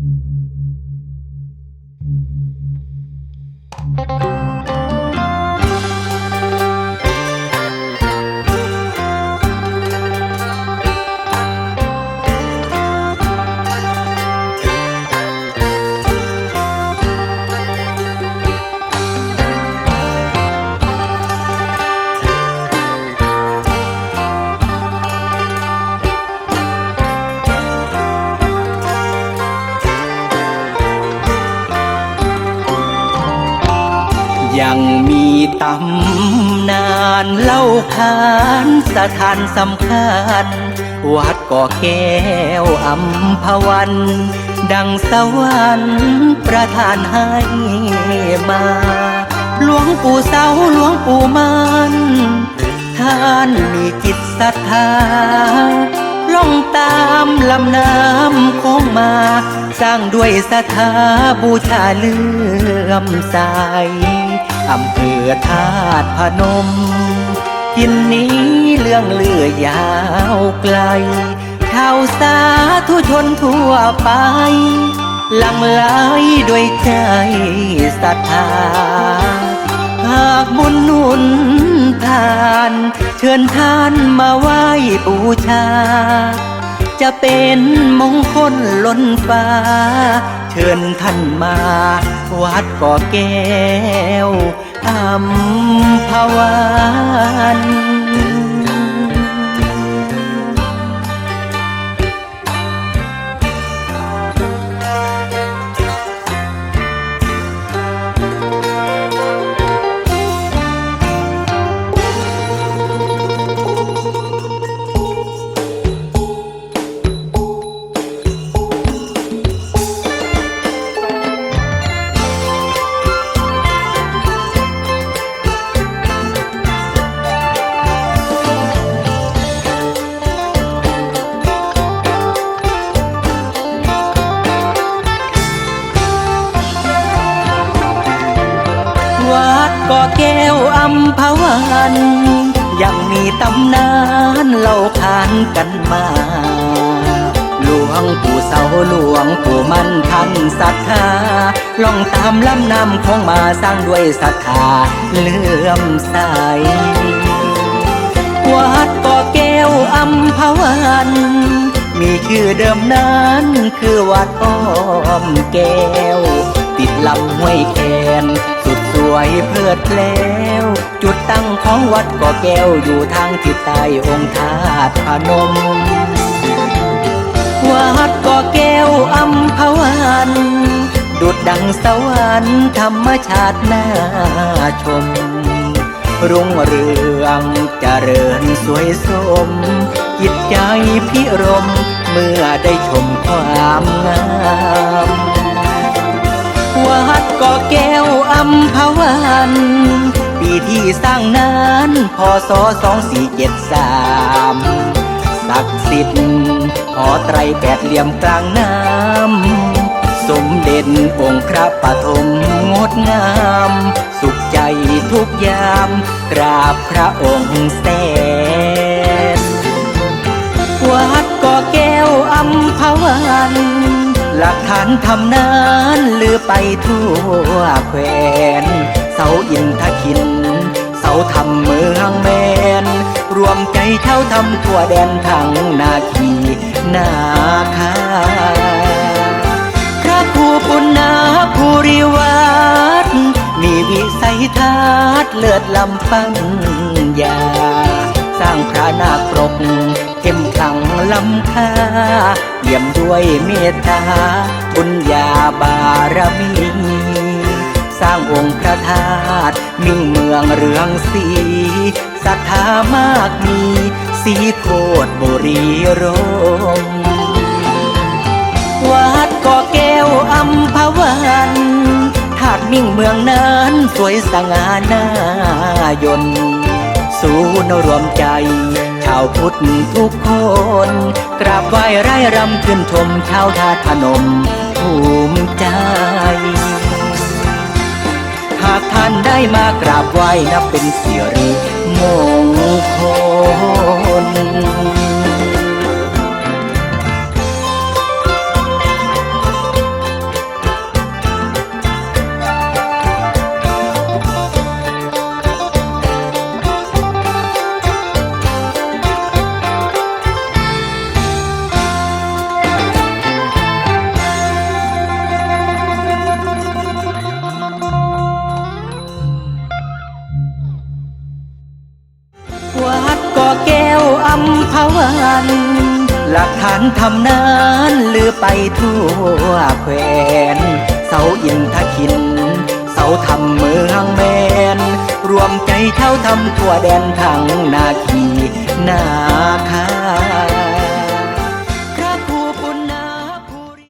Thank you. ตำนานเล่าขานสถานสำคัญ วัดก่อแก้วอัมพวัน ดังสวรรค์ประทานให้มา หลวงปู่เสาหลวงปู่มันท่านมีจิตศรัทธาล่องตามลำน้ำคงมา สร้างด้วยศรัทธาบูชาเลื่อมใส อำเภอธาตุพนมทินนี้เรื่องเลือยาวไกลเท่าสาธุชนทั่วไป หลังไหลด้วยใจศรัทธา หากบุญนุนทาน เชิญท่านมาไหว้บูชา จะเป็นมงคลล้นฟ้า เชิญท่านมา วัดก่อแก้วอัมพวัน ก่อแก้วอัมพวันยังมีตำนานเล่าขานกันมา หลวงปู่เสาหลวงปู่มั่นท่านศรัทธาล่องตามลำน้ำคงมาสร้างด้วยศรัทธาเลื่อมใสวัดก่อแก้วอัมพวันมีชื่อเดิมนั้นคือวัดอ้อมแก้ว ติดลำห้วยแคน วยเพลิดเพล้วจุดตั้งของวัดก่อแก้วอยู่ทางทิศใต้องค์ธาตุพนม วัดก่อแก้วอัมพวันดุดดังสวรรค์ธรรมชาติน่าชม รุ่งเรืองเจริญสวยสม จิตใจพิรม เมื่อได้ชมความงาม วัดก่อแก้วอัมพวันปีที่สร้างนั้นพศสองสี่เจ็ดสามศักดิ์สิทธิ์หอไตรแปดเหลี่ยมกลางน้ำ สมเด็จองค์พระปฐมงดงาม สุขใจทุกยาม กราบพระองค์แสนวัดก่อแก้วอัมพวัน หลักฐานทำนานลือไปทั่วแคว้นเสาอินทคิน เสาทำเมืองแมน รวมใจเท่าทำทั่วแดนทั้งนาคีนาคาพระครูปุณณาภูริวัตมีวิสัยทัศน์เลือดลำปัญญา สร้างพระนาคปรกเข้มขลังล้ำค่าเยี่ยมด้วยเมตตา บุญญาบารมี สร้างองค์พระธาตุมิ่งเมืองเรืองสีศรัทธามากมี สีโคตรบุรีรมวัดก่อแก้วอัมพวันธาตุมิ่งเมืองนั้น สวยสง่าหน้ายนต์ ศูนย์รวมใจ ชาวพุทธทุกคน กราบไหว้ไร่รำขึ้นชมชาวธาตุพนมภูมิใจ หากท่านได้มากราบไหว้นับเป็นเสียรีมงคล แก้วอัมพวันหลักฐานทำนานลือไปทั่วแคว้นเสาอินทขิน เสาทำเมืองแมน รวมใจเท่าทำทั่วแดนทั้งนาคีนาคา